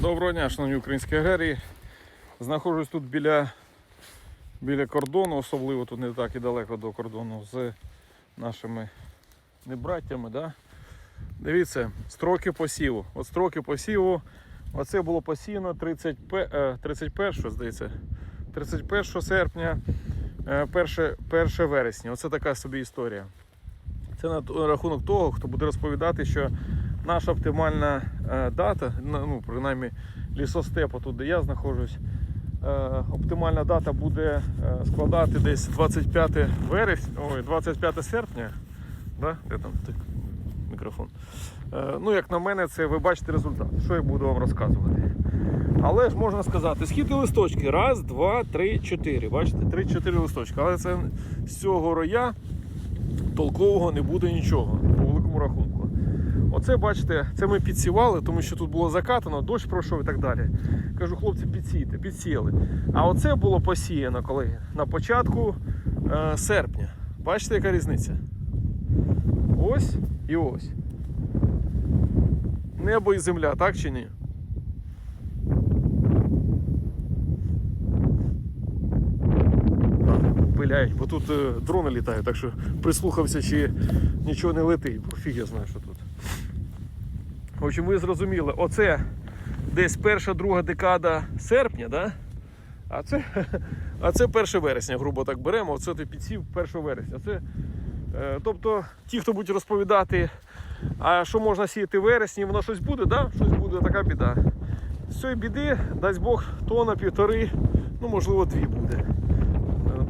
Доброго дня, шановні українські аграрії. Знаходжусь тут біля, біля кордону, особливо тут не так і далеко до кордону з нашими небраттями. Да? Дивіться, строки посіву. От строки посіву. Оце було посіяно 30, е, 31, здається, 31 серпня, е, 1, 1 вересня. Оце така собі історія. Це на рахунок того, хто буде розповідати, що наша оптимальна е, дата, ну, принаймні лісостепу, тут де я знаходжусь, е, оптимальна дата буде е, складати десь 25 вересня, ой, 25 серпня. Да? Де там так, мікрофон? Ну, як на мене, це ви бачите результат, що я буду вам розказувати. Але ж можна сказати, скільки листочки? Раз, два, три, чотири. Бачите, три-чотири листочки. Але це з цього роя толкового не буде нічого. Оце, бачите, це ми підсівали, тому що тут було закатано, дощ пройшов і так далі. Кажу, хлопці, підсійте, підсіяли. А оце було посіяно, колеги, на початку е, серпня. Бачите, яка різниця? Ось і ось. Небо і земля, так чи ні? пиляють, бо тут е, дрони літають, так що прислухався, чи нічого не летить, бо фіг я знаю, що тут. В ви зрозуміли, оце десь перша друга декада серпня, да? а це, а це 1 вересня, грубо так беремо, оце ти підсів 1 вересня. Це, е, тобто ті, хто будуть розповідати, а що можна сіяти вересні, воно щось буде, да? щось буде, така біда. З цієї біди, дасть Бог, тона, півтори, ну можливо дві буде.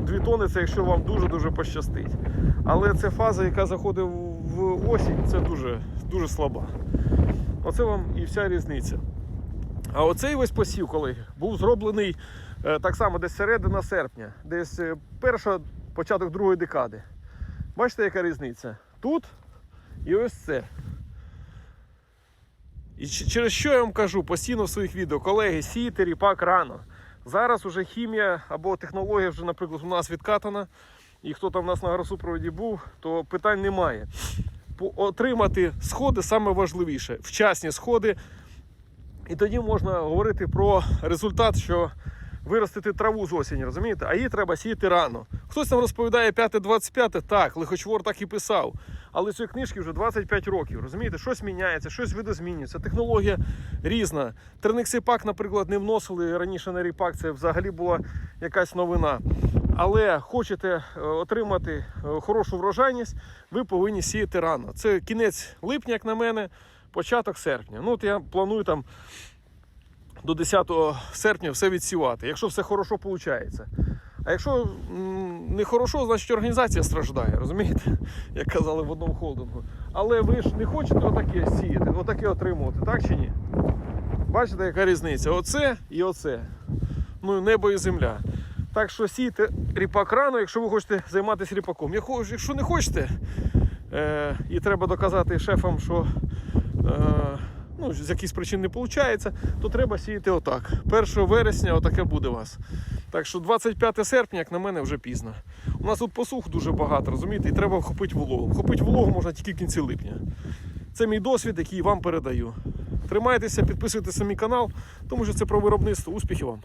Дві тони це якщо вам дуже-дуже пощастить. Але це фаза, яка заходить в осінь, це дуже, дуже слаба. Оце вам і вся різниця. А оцей весь посів, колеги, був зроблений е, так само десь середина серпня, десь е, перша, початок другої декади. Бачите, яка різниця? Тут і ось це. І через що я вам кажу постійно в своїх відео, колеги, сійте ріпак рано. Зараз уже хімія або технологія вже, наприклад, у нас відкатана, і хто там у нас на агросупроводі був, то питань немає. Отримати сходи саме важливіше, вчасні сходи. І тоді можна говорити про результат, що виростити траву з осені, розумієте? А її треба сіяти рано. Хтось там розповідає 5-25, так, лихочвор так і писав. Але цієї книжки вже 25 років. Розумієте, щось міняється, щось видозмінюється. Технологія різна. Терниксипак, наприклад, не вносили раніше на ріпак, це взагалі була якась новина. Але хочете е, отримати е, хорошу врожайність, ви повинні сіяти рано. Це кінець липня, як на мене, початок серпня. Ну, от я планую там до 10 серпня все відсівати, якщо все хорошо виходить. А якщо не хорошо, значить організація страждає, розумієте? Як казали в одному холдингу. Але ви ж не хочете отаке сіяти, отаке отримувати, так чи ні? Бачите, яка різниця? Оце і оце. Ну, небо і земля. Так що сійте ріпак рано, якщо ви хочете займатися ріпаком. Якщо не хочете, е, і треба доказати шефам, що е, ну, з якихось причин не виходить, то треба сіяти отак. 1 вересня отаке буде у вас. Так що 25 серпня, як на мене, вже пізно. У нас тут посух дуже багато, розумієте, і треба вхопити вологу. Вхопити вологу можна тільки в кінці липня. Це мій досвід, який вам передаю. Тримайтеся, підписуйтесь на мій канал, тому що це про виробництво. Успіхів вам!